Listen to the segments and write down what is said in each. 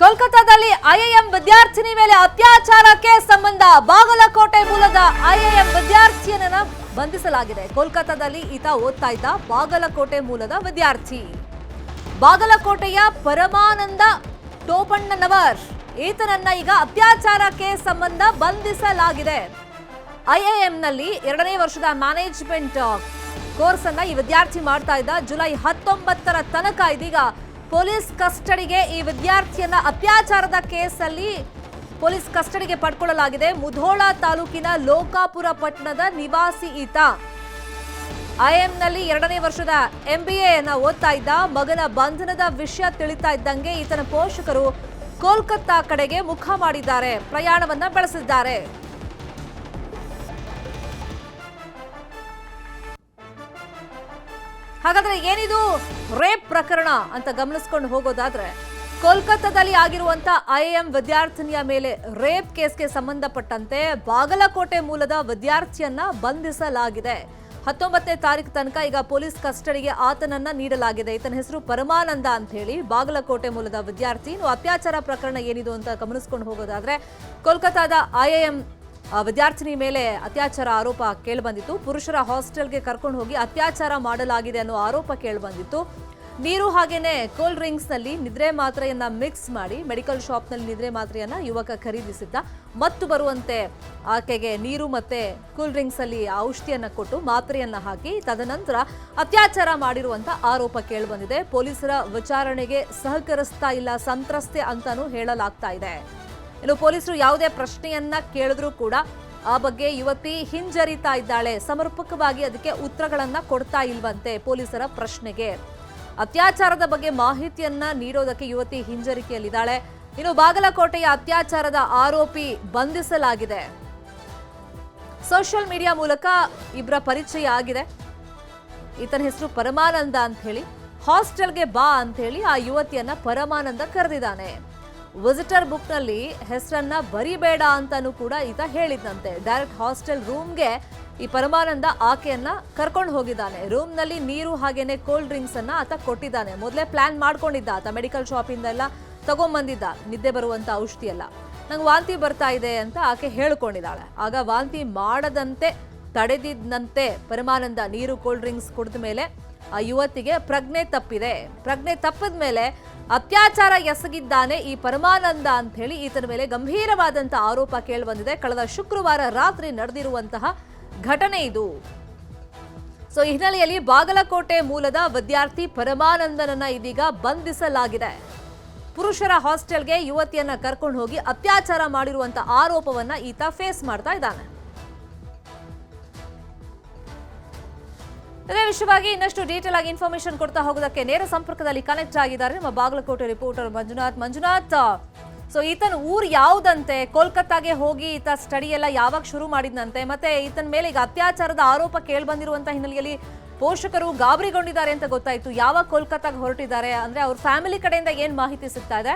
ಕೋಲ್ಕತ್ತಾದಲ್ಲಿ ಐಐಎಂ ವಿದ್ಯಾರ್ಥಿನಿ ಮೇಲೆ ಅತ್ಯಾಚಾರಕ್ಕೆ ಸಂಬಂಧ ಬಾಗಲಕೋಟೆ ಮೂಲದ ಐಐಎಂ ವಿದ್ಯಾರ್ಥಿಯನ್ನ ಬಂಧಿಸಲಾಗಿದೆ. ಕೋಲ್ಕತ್ತಾದಲ್ಲಿ ಈತ ಓದ್ತಾ ಇದ್ದ ಬಾಗಲಕೋಟೆ ಮೂಲದ ವಿದ್ಯಾರ್ಥಿ. ಬಾಗಲಕೋಟೆಯ ಪರಮಾನಂದ ಟೋಪಣ್ಣನವರ್ ಈತನನ್ನ ಈಗ ಅತ್ಯಾಚಾರಕ್ಕೆ ಸಂಬಂಧ ಬಂಧಿಸಲಾಗಿದೆ. ಐಎಎಂನಲ್ಲಿ ಎರಡನೇ ವರ್ಷದ ಮ್ಯಾನೇಜ್ಮೆಂಟ್ ಕೋರ್ಸ್ ಅನ್ನ ಈ ವಿದ್ಯಾರ್ಥಿ ಮಾಡ್ತಾ ಇದ್ದ. ಜುಲೈ ಹತ್ತೊಂಬತ್ತರ ತನಕ ಇದೀಗ ಪೊಲೀಸ್ ಕಸ್ಟಡಿಗೆ ಈ ವಿದ್ಯಾರ್ಥಿಯನ್ನ ಅತ್ಯಾಚಾರದ ಕೇಸಲ್ಲಿ ಪೊಲೀಸ್ ಕಸ್ಟಡಿಗೆ ಪಡ್ಕೊಳ್ಳಲಾಗಿದೆ. ಮುಧೋಳ ತಾಲೂಕಿನ ಲೋಕಾಪುರ ಪಟ್ಟಣದ ನಿವಾಸಿ ಈತ. ಐಎಂನಲ್ಲಿ ಎರಡನೇ ವರ್ಷದ ಎಂ ಬಿ ಎನ್ನ ಓದ್ತಾ ಇದ್ದ. ಮಗನ ಬಂಧನದ ವಿಷಯ ತಿಳಿತಾ ಇದ್ದಂಗೆ ಈತನ ಪೋಷಕರು ಕೋಲ್ಕತ್ತಾ ಕಡೆಗೆ ಮುಖ ಮಾಡಿದ್ದಾರೆ. ಪ್ರಯಾಣವನ್ನ ಬೆಳೆಸಿದ್ದಾರೆ. ಹಾಗಾದ್ರೆ ಏನಿದು? ರೇಪ್ ಪ್ರಕರಣ ಅಂತ ಗಮನಿಸ್ಕೊಂಡು ಹೋಗೋದಾದ್ರೆ, ಕೋಲ್ಕತ್ತಾದಲ್ಲಿ ಆಗಿರುವಂತ ಐಎಂ ವಿದ್ಯಾರ್ಥಿನಿಯ ಮೇಲೆ ರೇಪ್ ಕೇಸ್ಗೆ ಸಂಬಂಧಪಟ್ಟಂತೆ ಬಾಗಲಕೋಟೆ ಮೂಲದ ವಿದ್ಯಾರ್ಥಿಯನ್ನ ಬಂಧಿಸಲಾಗಿದೆ. ಹತ್ತೊಂಬತ್ತನೇ ತಾರೀಕು ತನಕ ಈಗ ಪೊಲೀಸ್ ಕಸ್ಟಡಿಗೆ ಆತನನ್ನ ನೀಡಲಾಗಿದೆ. ಈತನ ಹೆಸರು ಪರಮಾನಂದ ಅಂತ ಹೇಳಿ ಬಾಗಲಕೋಟೆ ಮೂಲದ ವಿದ್ಯಾರ್ಥಿ. ಅತ್ಯಾಚಾರ ಪ್ರಕರಣ ಏನಿದು ಅಂತ ಗಮನಿಸ್ಕೊಂಡು ಹೋಗೋದಾದ್ರೆ, ಕೋಲ್ಕತ್ತಾದ ಐಐಎಂ ವಿದ್ಯಾರ್ಥಿನಿ ಮೇಲೆ ಅತ್ಯಾಚಾರ ಆರೋಪ ಕೇಳಿಬಂದಿತ್ತು. ಪುರುಷರ ಹಾಸ್ಟೆಲ್ಗೆ ಕರ್ಕೊಂಡು ಹೋಗಿ ಅತ್ಯಾಚಾರ ಮಾಡಲಾಗಿದೆ ಅನ್ನೋ ಆರೋಪ ಕೇಳಿಬಂದಿತ್ತು. ನೀರು ಹಾಗೇನೆ ಕೋಲ್ಡ್ ಡ್ರಿಂಕ್ಸ್ನಲ್ಲಿ ನಿದ್ರೆ ಮಾತ್ರೆಯನ್ನು ಮಿಕ್ಸ್ ಮಾಡಿ ಮೆಡಿಕಲ್ ಶಾಪ್ನಲ್ಲಿ ನಿದ್ರೆ ಮಾತ್ರೆಯನ್ನು ಯುವಕ ಖರೀದಿಸಿದ್ದ. ಮತ್ತು ಬರುವಂತೆ ಆಕೆಗೆ ನೀರು ಮತ್ತೆ ಕೂಲ್ ಡ್ರಿಂಕ್ಸ್ ಅಲ್ಲಿ ಔಷಧಿಯನ್ನ ಕೊಟ್ಟು ಮಾತ್ರೆಯನ್ನು ಹಾಕಿ ತದನಂತರ ಅತ್ಯಾಚಾರ ಮಾಡಿರುವಂತ ಆರೋಪ ಕೇಳಿಬಂದಿದೆ. ಪೊಲೀಸರ ವಿಚಾರಣೆಗೆ ಸಹಕರಿಸ್ತಾ ಇಲ್ಲ, ಸಂತ್ರಸ್ತೆ ಅಂತಲೂ ಹೇಳಲಾಗ್ತಾ ಇದೆ. ಇನ್ನು ಪೊಲೀಸರು ಯಾವುದೇ ಪ್ರಶ್ನೆಯನ್ನ ಕೇಳಿದ್ರೂ ಕೂಡ ಆ ಬಗ್ಗೆ ಯುವತಿ ಹಿಂಜರಿತಾ ಇದ್ದಾಳೆ. ಸಮರ್ಪಕವಾಗಿ ಅದಕ್ಕೆ ಉತ್ತರಗಳನ್ನ ಕೊಡ್ತಾ ಇಲ್ವಂತೆ ಪೊಲೀಸರ ಪ್ರಶ್ನೆಗೆ. ಅತ್ಯಾಚಾರದ ಬಗ್ಗೆ ಮಾಹಿತಿಯನ್ನ ನೀಡೋದಕ್ಕೆ ಯುವತಿ ಹಿಂಜರಿಕೆಯಲ್ಲಿದ್ದಾಳೆ. ಇನ್ನು ಬಾಗಲಕೋಟೆಯ ಅತ್ಯಾಚಾರದ ಆರೋಪಿ ಬಂಧಿಸಲಾಗಿದೆ. ಸೋಷಿಯಲ್ ಮೀಡಿಯಾ ಮೂಲಕ ಇಬ್ಬರ ಪರಿಚಯ ಆಗಿದೆ. ಈತನ ಹೆಸರು ಪರಮಾನಂದ ಅಂತ ಹೇಳಿ ಹಾಸ್ಟೆಲ್ಗೆ ಬಾ ಅಂತ ಹೇಳಿ ಆ ಯುವತಿಯನ್ನ ಪರಮಾನಂದ ಕರೆದಿದ್ದಾನೆ. ವಿಸಿಟರ್ ಬುಕ್ನಲ್ಲಿ ಹೆಸರನ್ನ ಬರಿಬೇಡ ಅಂತಾನೂ ಕೂಡ ಈತ ಹೇಳಿದ್ದಂತೆ. ಡೈರೆಕ್ಟ್ ಹಾಸ್ಟೆಲ್ ರೂಮ್ಗೆ ಈ ಪರಮಾನಂದ ಆಕೆಯನ್ನ ಕರ್ಕೊಂಡು ಹೋಗಿದ್ದಾನೆ. ರೂಮ್ನಲ್ಲಿ ನೀರು ಹಾಗೇನೆ ಕೋಲ್ಡ್ ಡ್ರಿಂಕ್ಸ್ ಅನ್ನ ಆತ ಕೊಟ್ಟಿದ್ದಾನೆ. ಮೊದಲೇ ಪ್ಲಾನ್ ಮಾಡ್ಕೊಂಡಿದ್ದ ಆತ ಮೆಡಿಕಲ್ ಶಾಪಿಂದ ಎಲ್ಲ ತಗೊಂಬಂದಿದ್ದ. ನಿದ್ದೆ ಬರುವಂತ ಔಷಧಿ ಎಲ್ಲ ನಂಗೆ ವಾಂತಿ ಬರ್ತಾ ಇದೆ ಅಂತ ಆಕೆ ಹೇಳ್ಕೊಂಡಿದ್ದಾಳೆ. ಆಗ ವಾಂತಿ ಮಾಡದಂತೆ, ತಡೆದಿದ್ದಂತೆ ಪರಮಾನಂದ ನೀರು ಕೋಲ್ಡ್ ಡ್ರಿಂಕ್ಸ್ ಕುಡಿದ ಮೇಲೆ ಆ ಯುವತಿಗೆ ಪ್ರಜ್ಞೆ ತಪ್ಪಿದೆ. ಪ್ರಜ್ಞೆ ತಪ್ಪಿದ ಮೇಲೆ ಅತ್ಯಾಚಾರ ಎಸಗಿದ್ದಾನೆ ಈ ಪರಮಾನಂದ ಅಂತ ಹೇಳಿ ಈತನ ಮೇಲೆ ಗಂಭೀರವಾದಂತಹ ಆರೋಪ ಕೇಳಿಬಂದಿದೆ. ಕಳೆದ ಶುಕ್ರವಾರ ರಾತ್ರಿ ನಡೆದಿರುವಂತಹ ಘಟನೆ ಇದು. ಸೊ, ಈ ಹಿನ್ನೆಲೆಯಲ್ಲಿ ಬಾಗಲಕೋಟೆ ಮೂಲದ ವಿದ್ಯಾರ್ಥಿ ಪರಮಾನಂದನನ್ನ ಇದೀಗ ಬಂಧಿಸಲಾಗಿದೆ. ಪುರುಷರ ಹಾಸ್ಟೆಲ್ಗೆ ಯುವತಿಯನ್ನ ಕರ್ಕೊಂಡು ಹೋಗಿ ಅತ್ಯಾಚಾರ ಮಾಡಿರುವಂತ ಆರೋಪವನ್ನ ಈತ ಫೇಸ್ ಮಾಡ್ತಾ ಇದ್ದಾನೆ. ಇದೇ ವಿಷಯವಾಗಿ ಇನ್ನಷ್ಟು ಡೀಟೇಲ್ ಆಗಿ ಇನ್ಫಾರ್ಮೇಶನ್ ಕೊಡ್ತಾ ಹೋಗೋದಕ್ಕೆ ನೇರ ಸಂಪರ್ಕದಲ್ಲಿ ಕನೆಕ್ಟ್ ಆಗಿದ್ದಾರೆ ನಮ್ಮ ಬಾಗಲಕೋಟೆ ರಿಪೋರ್ಟರ್ ಮಂಜುನಾಥ್. ಮಂಜುನಾಥ್ ಸೊ ಈತನ ಊರು ಯಾವ್ದಂತೆ? ಕೋಲ್ಕತ್ತಾಗೆ ಹೋಗಿ ಈತ ಸ್ಟಡಿ ಎಲ್ಲ ಯಾವಾಗ ಶುರು ಮಾಡಿದ್ನಂತೆ? ಮತ್ತೆ ಈತನ ಮೇಲೆ ಈಗ ಅತ್ಯಾಚಾರದ ಆರೋಪ ಕೇಳ್ಬಂದಿರುವಂತ ಹಿನ್ನೆಲೆಯಲ್ಲಿ ಪೋಷಕರು ಗಾಬರಿಗೊಂಡಿದ್ದಾರೆ ಅಂತ ಗೊತ್ತಾಯ್ತು. ಯಾವಾಗ ಕೋಲ್ಕತ್ತಾಗ ಹೊರಟಿದ್ದಾರೆ? ಅಂದ್ರೆ ಅವ್ರ ಫ್ಯಾಮಿಲಿ ಕಡೆಯಿಂದ ಏನ್ ಮಾಹಿತಿ ಸಿಗ್ತಾ ಇದೆ?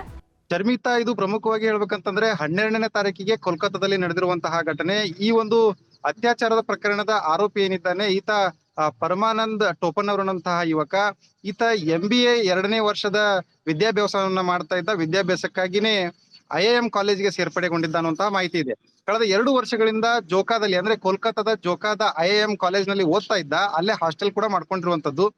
ಶರ್ಮಿತಾ, ಇದು ಪ್ರಮುಖವಾಗಿ ಹೇಳ್ಬೇಕಂತಂದ್ರೆ ಹನ್ನೆರಡನೇ ತಾರೀಕಿಗೆ ಕೋಲ್ಕತ್ತಾದಲ್ಲಿ ನಡೆದಿರುವಂತಹ ಘಟನೆ. ಈ ಒಂದು ಅತ್ಯಾಚಾರದ ಪ್ರಕರಣದ ಆರೋಪಿ ಏನಿದ್ದಾನೆ, ಈತ ಪರಮಾನಂದ್ ಟೋಪನ್ ಅವರನ್ನಂತಹ ಯುವಕ, ಈತ ಎಂ ಬಿ ಎ ಎರಡನೇ ವರ್ಷದ ವಿದ್ಯಾಭ್ಯಾಸವನ್ನ ಮಾಡ್ತಾ ಇದ್ದ. ವಿದ್ಯಾಭ್ಯಾಸಕ್ಕಾಗಿನೇ ಐ ಐ ಎಂ ಕಾಲೇಜ್ಗೆ ಅನ್ನುವಂತಹ ಮಾಹಿತಿ ಇದೆ. ಕಳೆದ ಎರಡು ವರ್ಷಗಳಿಂದ ಜೋಕಾದಲ್ಲಿ, ಅಂದ್ರೆ ಕೋಲ್ಕತ್ತಾದ ಜೋಕಾದ ಐ ಎಂ ಕಾಲೇಜ್ನಲ್ಲಿ ಓದ್ತಾ ಇದ್ದ. ಅಲ್ಲೇ ಹಾಸ್ಟೆಲ್ ಕೂಡ ಮಾಡ್ಕೊಂಡಿರುವಂತದ್ದು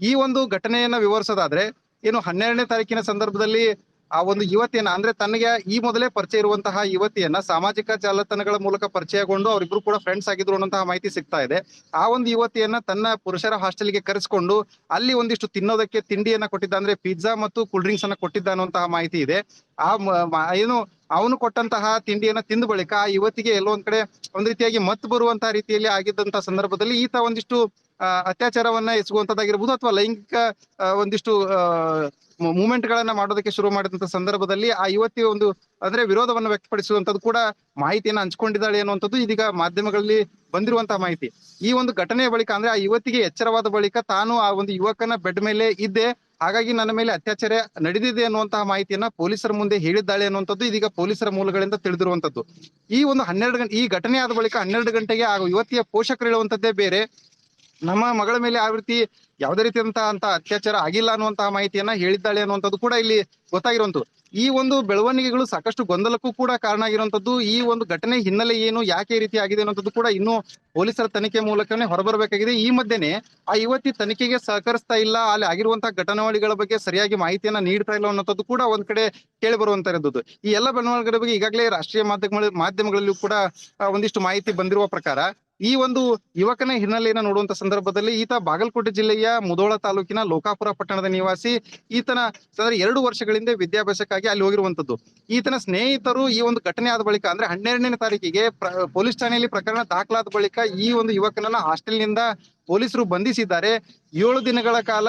ಈ ಒಂದು ಘಟನೆಯನ್ನ ವಿವರಿಸೋದಾದ್ರೆ, ಏನು ಹನ್ನೆರಡನೇ ತಾರೀಕಿನ ಸಂದರ್ಭದಲ್ಲಿ ಆ ಒಂದು ಯುವತಿಯನ್ನ, ಅಂದ್ರೆ ತನಗೆ ಈ ಮೊದಲೇ ಪರಿಚಯ ಇರುವಂತಹ ಯುವತಿಯನ್ನ ಸಾಮಾಜಿಕ ಜಾಲತಾಣಗಳ ಮೂಲಕ ಪರಿಚಯಗೊಂಡು ಅವರಿಬ್ರು ಕೂಡ ಫ್ರೆಂಡ್ಸ್ ಆಗಿದ್ರು ಅನ್ನೋಂತಹ ಮಾಹಿತಿ ಸಿಗ್ತಾ ಇದೆ. ಆ ಒಂದು ಯುವತಿಯನ್ನ ತನ್ನ ಪುರುಷರ ಹಾಸ್ಟೆಲ್ಗೆ ಕರೆಸಿಕೊಂಡು ಅಲ್ಲಿ ಒಂದಿಷ್ಟು ತಿನ್ನೋದಕ್ಕೆ ತಿಂಡಿಯನ್ನ ಕೊಟ್ಟಿದ್ದ, ಅಂದ್ರೆ ಪಿಜ್ಜಾ ಮತ್ತು ಕೂಲ್ ಡ್ರಿಂಕ್ಸ್ ಅನ್ನ ಕೊಟ್ಟಿದ್ದ ಅನ್ನುವಂತಹ ಮಾಹಿತಿ ಇದೆ. ಆ ಏನು ಅವನು ಕೊಟ್ಟಂತಹ ತಿಂಡಿಯನ್ನ ತಿಂದ ಬಳಿಕ ಆ ಯುವತಿಗೆ ಎಲ್ಲೋ ಒಂದ್ ಕಡೆ ಒಂದ್ ರೀತಿಯಾಗಿ ಮತ್ ಬರುವಂತಹ ರೀತಿಯಲ್ಲಿ ಆಗಿದ್ದಂತಹ ಸಂದರ್ಭದಲ್ಲಿ ಈತ ಒಂದಿಷ್ಟು ಅತ್ಯಾಚಾರವನ್ನ ಎಸಗುವಂತದ್ದಾಗಿರ್ಬೋದು ಅಥವಾ ಲೈಂಗಿಕ ಒಂದಿಷ್ಟು ಮೂಮೆಂಟ್ ಗಳನ್ನ ಮಾಡೋದಕ್ಕೆ ಶುರು ಮಾಡಿದಂತ ಸಂದರ್ಭದಲ್ಲಿ ಆ ಯುವತಿ ಒಂದು, ಅಂದ್ರೆ ವಿರೋಧವನ್ನ ವ್ಯಕ್ತಪಡಿಸುವಂತದ್ದು ಕೂಡ ಮಾಹಿತಿಯನ್ನ ಹಂಚ್ಕೊಂಡಿದ್ದಾಳೆ ಅನ್ನುವಂಥದ್ದು ಇದೀಗ ಮಾಧ್ಯಮಗಳಲ್ಲಿ ಬಂದಿರುವಂತಹ ಮಾಹಿತಿ. ಈ ಒಂದು ಘಟನೆಯ ಬಳಿಕ ಅಂದ್ರೆ ಆ ಯುವತಿಗೆ ಎಚ್ಚರವಾದ ಬಳಿಕ ತಾನು ಆ ಒಂದು ಯುವಕನ ಬೆಡ್ ಮೇಲೆ ಇದ್ದೆ. ಹಾಗಾಗಿ ನನ್ನ ಮೇಲೆ ಅತ್ಯಾಚಾರ ನಡೆದಿದೆ ಅನ್ನುವಂತಹ ಮಾಹಿತಿಯನ್ನ ಪೊಲೀಸರ ಮುಂದೆ ಹೇಳಿದ್ದಾಳೆ ಅನ್ನುವಂಥದ್ದು ಇದೀಗ ಪೊಲೀಸರ ಮೂಲಗಳಿಂದ ತಿಳಿದಿರುವಂತದ್ದು ಈ ಒಂದು ಹನ್ನೆರಡು ಗಂಟೆ ಈ ಘಟನೆ ಆದ ಬಳಿಕ ಹನ್ನೆರಡು ಗಂಟೆಗೆ ಆ ಯುವತಿಯ ಪೋಷಕರು ಹೇಳುವಂತದ್ದೇ ಬೇರೆ. ನಮ್ಮ ಮಗಳ ಮೇಲೆ ಯಾವ ರೀತಿ ಯಾವುದೇ ರೀತಿಯಂತ ಅಂತ ಅತ್ಯಾಚಾರ ಆಗಿಲ್ಲ ಅನ್ನುವಂತಹ ಮಾಹಿತಿಯನ್ನ ಹೇಳಿದ್ದಾಳೆ ಅನ್ನುವಂಥದ್ದು ಕೂಡ ಇಲ್ಲಿ ಗೊತ್ತಾಗಿರುವಂತದ್ದು ಈ ಒಂದು ಬೆಳವಣಿಗೆಗಳು ಸಾಕಷ್ಟು ಗೊಂದಲಕ್ಕೂ ಕೂಡ ಕಾರಣ ಆಗಿರುವಂತದ್ದು ಈ ಒಂದು ಘಟನೆ ಹಿನ್ನೆಲೆ ಏನು, ಯಾಕೆ ರೀತಿ ಆಗಿದೆ ಅನ್ನೋಂಥದ್ದು ಕೂಡ ಇನ್ನೂ ಪೊಲೀಸರ ತನಿಖೆ ಮೂಲಕನೇ ಹೊರಬರಬೇಕಾಗಿದೆ. ಈ ಮಧ್ಯೆನೆ ಆ ಯುವತಿ ತನಿಖೆಗೆ ಸಹಕರಿಸ್ತಾ ಇಲ್ಲ, ಅಲ್ಲಿ ಆಗಿರುವಂತಹ ಘಟನಾವಳಿಗಳ ಬಗ್ಗೆ ಸರಿಯಾಗಿ ಮಾಹಿತಿಯನ್ನ ನೀಡ್ತಾ ಇಲ್ಲ ಅನ್ನೋಂಥದ್ದು ಕೂಡ ಒಂದ್ ಕಡೆ ಕೇಳಿ ಬರುವಂತರದ್ದು ಈ ಎಲ್ಲ ಬೆಳವಣಿಗೆಗಳ ಬಗ್ಗೆ ಈಗಾಗಲೇ ರಾಷ್ಟ್ರೀಯ ಮಾಧ್ಯಮಗಳ ಮಾಧ್ಯಮಗಳಲ್ಲೂ ಕೂಡ ಒಂದಿಷ್ಟು ಮಾಹಿತಿ ಬಂದಿರುವ ಪ್ರಕಾರ ಈ ಒಂದು ಯುವಕನ ಹಿನ್ನೆಲೆಯನ್ನು ನೋಡುವಂತ ಸಂದರ್ಭದಲ್ಲಿ ಈತ ಬಾಗಲಕೋಟೆ ಜಿಲ್ಲೆಯ ಮುದೋಳ ತಾಲೂಕಿನ ಲೋಕಾಪುರ ಪಟ್ಟಣದ ನಿವಾಸಿ. ಈತನ ಅಂದ್ರೆ ಎರಡು ವರ್ಷಗಳಿಂದ ವಿದ್ಯಾಭ್ಯಾಸಕ್ಕಾಗಿ ಅಲ್ಲಿ ಹೋಗಿರುವಂತದ್ದು. ಈತನ ಸ್ನೇಹಿತರು ಈ ಒಂದು ಘಟನೆ ಆದ ಬಳಿಕ ಅಂದ್ರೆ ಹನ್ನೆರಡನೇ ತಾರೀಕಿಗೆ ಪೊಲೀಸ್ ಠಾಣೆಯಲ್ಲಿ ಪ್ರಕರಣ ದಾಖಲಾದ ಬಳಿಕ ಈ ಒಂದು ಯುವಕನನ್ನ ಹಾಸ್ಟೆಲ್ನಿಂದ ಪೊಲೀಸರು ಬಂಧಿಸಿದ್ದಾರೆ. ಏಳು ದಿನಗಳ ಕಾಲ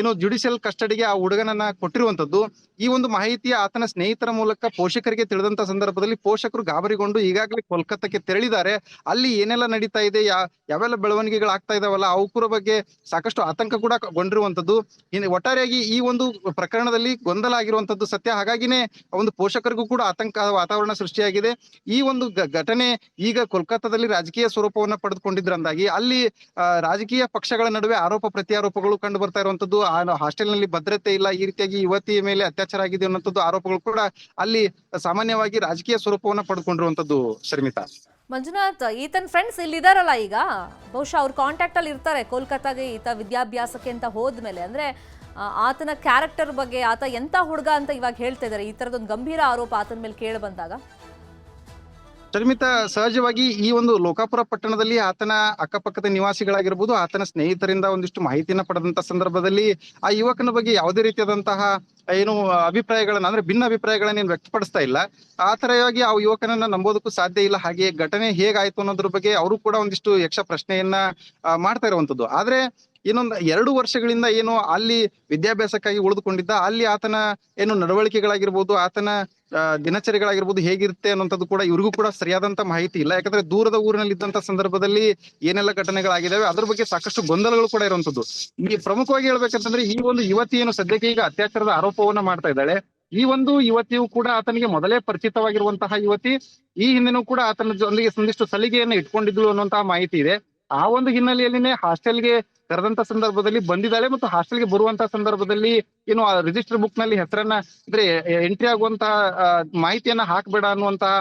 ಏನು ಜುಡಿಷಿಯಲ್ ಕಸ್ಟಡಿಗೆ ಆ ಹುಡುಗನನ್ನ ಕೊಟ್ಟಿರುವಂತದ್ದು, ಈ ಒಂದು ಮಾಹಿತಿ ಆತನ ಸ್ನೇಹಿತರ ಮೂಲಕ ಪೋಷಕರಿಗೆ ತಿಳಿದಂತ ಸಂದರ್ಭದಲ್ಲಿ ಪೋಷಕರು ಗಾಬರಿಗೊಂಡು ಈಗಾಗಲೇ ಕೋಲ್ಕತ್ತಾಕ್ಕೆ ತೆರಳಿದ್ದಾರೆ. ಅಲ್ಲಿ ಏನೆಲ್ಲ ನಡೀತಾ ಇದೆ, ಯಾ, ಯಾವೆಲ್ಲ ಬೆಳವಣಿಗೆಗಳು ಆಗ್ತಾ ಇದಾವಲ್ಲ ಅವಕುರ ಬಗ್ಗೆ ಸಾಕಷ್ಟು ಆತಂಕ ಕೂಡ ಗೊಂಡಿರುವಂತದ್ದು ಇನ್ನು ಒಟ್ಟಾರೆಯಾಗಿ ಈ ಒಂದು ಪ್ರಕರಣದಲ್ಲಿ ಗೊಂದಲ ಆಗಿರುವಂತದ್ದು ಸತ್ಯ. ಹಾಗಾಗಿನೇ ಒಂದು ಪೋಷಕರಿಗೂ ಕೂಡ ಆತಂಕ, ವಾತಾವರಣ ಸೃಷ್ಟಿಯಾಗಿದೆ. ಈ ಒಂದು ಘಟನೆ ಈಗ ಕೋಲ್ಕತ್ತಾದಲ್ಲಿ ರಾಜಕೀಯ ಸ್ವರೂಪವನ್ನ ಪಡೆದುಕೊಂಡಿದ್ರಂದಾಗಿ, ಅಲ್ಲಿ ರಾಜಕೀಯ ಪಕ್ಷಗಳ ನಡುವೆ ಆರೋಪ, ಪ್ರತ್ಯಾರೋಪಗಳು ಕಂಡು ಬರ್ತಾ ಇರುವಂತದ್ದು. ಹಾಸ್ಟೆಲ್ನಲ್ಲಿ ಭದ್ರತೆ ಇಲ್ಲ, ಈ ರೀತಿಯಾಗಿ ಯುವತಿಯ ಮೇಲೆ ಅತ್ಯಾಚಾರ ಆಗಿದೆ ಅನ್ನೋಂಥದ್ದು ಆರೋಪಗಳು ಕೂಡ ಅಲ್ಲಿ ಸಾಮಾನ್ಯವಾಗಿ ರಾಜಕೀಯ ಸ್ವರೂಪವನ್ನ ಪಡ್ಕೊಂಡಿರುವಂತದ್ದು ಶರ್ಮಿತಾ. ಮಂಜುನಾಥ್, ಈತನ ಫ್ರೆಂಡ್ಸ್ ಇಲ್ಲಿದಾರಲ್ಲ ಈಗ? ಬಹುಶಃ ಅವ್ರ ಕಾಂಟ್ಯಾಕ್ಟ್ ಅಲ್ಲಿ ಇರ್ತಾರೆ ಕೋಲ್ಕತ್ತಾಗೆ ಈತ ವಿದ್ಯಾಭ್ಯಾಸಕ್ಕೆ ಅಂತ ಹೋದ್ಮೇಲೆ. ಅಂದ್ರೆ ಆತನ ಕ್ಯಾರೆಕ್ಟರ್ ಬಗ್ಗೆ ಆತ ಎಂತ ಹುಡುಗ ಅಂತ ಇವಾಗ ಹೇಳ್ತಾ ಇದಾರೆ? ಈ ತರದೊಂದು ಗಂಭೀರ ಆರೋಪ ಆತನ ಮೇಲೆ ಕೇಳಿ ಬಂದಾಗ. ಶರ್ಮಿತಾ ಸಹಜವಾಗಿ ಈ ಒಂದು ಲೋಕಾಪುರ ಪಟ್ಟಣದಲ್ಲಿ ಆತನ ಅಕ್ಕಪಕ್ಕದ ನಿವಾಸಿಗಳಾಗಿರ್ಬೋದು, ಆತನ ಸ್ನೇಹಿತರಿಂದ ಒಂದಿಷ್ಟು ಮಾಹಿತಿಯನ್ನ ಪಡೆದಂತ ಸಂದರ್ಭದಲ್ಲಿ ಆ ಯುವಕನ ಬಗ್ಗೆ ಯಾವುದೇ ರೀತಿಯಾದಂತಹ ಏನು ಅಭಿಪ್ರಾಯಗಳನ್ನ, ಅಂದ್ರೆ ಭಿನ್ನ ಅಭಿಪ್ರಾಯಗಳನ್ನ ಏನ್ ವ್ಯಕ್ತಪಡಿಸ್ತಾ ಇಲ್ಲ. ಆ ತರವಾಗಿ ಆ ಯುವಕನನ್ನ ನಂಬೋದಕ್ಕೂ ಸಾಧ್ಯ ಇಲ್ಲ. ಹಾಗೆ ಘಟನೆ ಹೇಗಾಯ್ತು ಅನ್ನೋದ್ರ ಬಗ್ಗೆ ಅವರು ಕೂಡ ಒಂದಿಷ್ಟು ಯಕ್ಷ ಪ್ರಶ್ನೆಯನ್ನ ಮಾಡ್ತಾ ಇರುವಂತದ್ದು. ಆದ್ರೆ ಇನ್ನೊಂದು ಎರಡು ವರ್ಷಗಳಿಂದ ಏನು ಅಲ್ಲಿ ವಿದ್ಯಾಭ್ಯಾಸಕ್ಕಾಗಿ ಉಳಿದುಕೊಂಡಿದ್ದ, ಅಲ್ಲಿ ಆತನ ಏನು ನಡವಳಿಕೆಗಳಾಗಿರ್ಬೋದು, ಆತನ ದಿನಚರಿಗಳಾಗಿರ್ಬೋದು ಹೇಗಿರುತ್ತೆ ಅನ್ನೋಂಥದ್ದು ಕೂಡ ಇವ್ರಿಗೂ ಕೂಡ ಸರಿಯಾದಂತ ಮಾಹಿತಿ ಇಲ್ಲ. ಯಾಕಂದ್ರೆ ದೂರದ ಊರಿನಲ್ಲಿ ಇದ್ದಂತ ಸಂದರ್ಭದಲ್ಲಿ ಏನೆಲ್ಲ ಘಟನೆಗಳಾಗಿದ್ದಾವೆ ಅದ್ರ ಬಗ್ಗೆ ಸಾಕಷ್ಟು ಗೊಂದಲಗಳು ಕೂಡ ಇರುವಂತದ್ದು ಈ ಪ್ರಮುಖವಾಗಿ ಹೇಳ್ಬೇಕಂತಂದ್ರೆ ಈ ಒಂದು ಯುವತಿ ಏನು ಸದ್ಯಕ್ಕೆ ಈಗ ಅತ್ಯಾಚಾರದ ಆರೋಪವನ್ನ ಮಾಡ್ತಾ ಇದ್ದಾಳೆ. ಈ ಒಂದು ಯುವತಿಯು ಕೂಡ ಆತನಿಗೆ ಮೊದಲೇ ಪರಿಚಿತವಾಗಿರುವಂತಹ ಯುವತಿ, ಈ ಹಿಂದೆನೂ ಕೂಡ ಆತನ ಜೊತೆಗೆ ಒಂದಿಷ್ಟು ಸಲಿಗೆಯನ್ನ ಇಟ್ಕೊಂಡಿದ್ಳು ಅನ್ನುವಂತಹ ಮಾಹಿತಿ ಇದೆ. ಆ ಒಂದು ಹಿನ್ನೆಲೆಯಲ್ಲಿನೇ ಹಾಸ್ಟೆಲ್ಗೆ ಕರೆದಂತ ಸಂದರ್ಭದಲ್ಲಿ ಬಂದಿದ್ದಾಳೆ ಮತ್ತು ಹಾಸ್ಟೆಲ್ಗೆ ಬರುವಂತ ಸಂದರ್ಭದಲ್ಲಿ ಏನು ಆ ರಿಜಿಸ್ಟರ್ ಬುಕ್ನಲ್ಲಿ ಹೆಸರನ್ನ ಅಂದ್ರೆ ಎಂಟ್ರಿ ಆಗುವಂತಹ ಮಾಹಿತಿಯನ್ನ ಹಾಕ್ಬೇಡ ಅನ್ನುವಂತಹ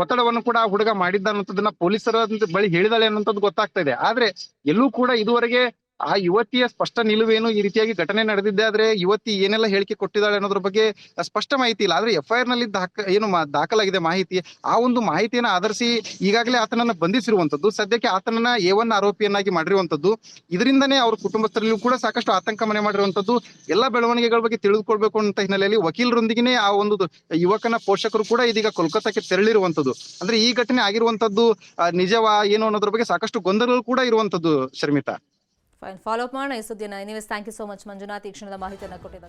ಒತ್ತಡವನ್ನು ಕೂಡ ಹುಡುಗ ಮಾಡಿದ್ದ ಅನ್ನೋದನ್ನ ಪೊಲೀಸರ ಬಳಿ ಹೇಳಿದಾಳೆ ಅನ್ನುವಂಥದ್ದು ಗೊತ್ತಾಗ್ತಾ ಇದೆ. ಆದ್ರೆ ಎಲ್ಲೂ ಕೂಡ ಇದುವರೆಗೆ ಆ ಯುವತಿಯ ಸ್ಪಷ್ಟ ನಿಲುವೇನು ಈ ರೀತಿಯಾಗಿ ಘಟನೆ ನಡೆದಿದ್ದೆ ಆದ್ರೆ ಯುವತಿ ಏನೆಲ್ಲ ಹೇಳಿಕೆ ಕೊಟ್ಟಿದ್ದಾಳೆ ಅನ್ನೋದ್ರ ಬಗ್ಗೆ ಸ್ಪಷ್ಟ ಮಾಹಿತಿ ಇಲ್ಲ. ಆದ್ರೆ ಎಫ್ ಐ ನಲ್ಲಿ ದಾಖ, ಏನು ದಾಖಲಾಗಿದೆ ಮಾಹಿತಿ. ಆ ಒಂದು ಮಾಹಿತಿಯನ್ನ ಆಧರಿಸಿ ಈಗಾಗಲೇ ಆತನನ್ನ ಬಂಧಿಸಿರುವಂತದ್ದು ಸದ್ಯಕ್ಕೆ ಆತನನ್ನ ಎ ಒನ್ ಆರೋಪಿಯನ್ನಾಗಿ ಮಾಡಿರುವಂತದ್ದು ಇದರಿಂದನೇ ಅವ್ರ ಕುಟುಂಬಸ್ಥರಲ್ಲೂ ಕೂಡ ಸಾಕಷ್ಟು ಆತಂಕ ಮನೆ ಮಾಡಿರುವಂತದ್ದು ಎಲ್ಲ ಬೆಳವಣಿಗೆಗಳ ಬಗ್ಗೆ ತಿಳಿದುಕೊಳ್ಬೇಕು ಅಂತ ಹಿನ್ನೆಲೆಯಲ್ಲಿ ವಕೀಲರೊಂದಿಗೆ ಆ ಒಂದು ಯುವಕನ ಪೋಷಕರು ಕೂಡ ಇದೀಗ ಕೋಲ್ಕತ್ತಾಕ್ಕೆ ತೆರಳಿರುವಂತದ್ದು ಅಂದ್ರೆ ಈ ಘಟನೆ ಆಗಿರುವಂತದ್ದು ನಿಜವಾ, ಏನು ಅನ್ನೋದ್ರ ಬಗ್ಗೆ ಸಾಕಷ್ಟು ಗೊಂದಲಗಳು ಕೂಡ ಇರುವಂತದ್ದು ಶರ್ಮಿತಾ. ಫೈನ್ ಫಾಲೋ ಅಪ್ ಮಾಡೋಣ ಈ ಸುದ್ದಿಯನ್ನು anyways thank you so much Manjunath ಈ ಕ್ಷಣದ ಮಾಹಿತಿಯನ್ನು ಕೊಟ್ಟಿದ್ದಾರೆ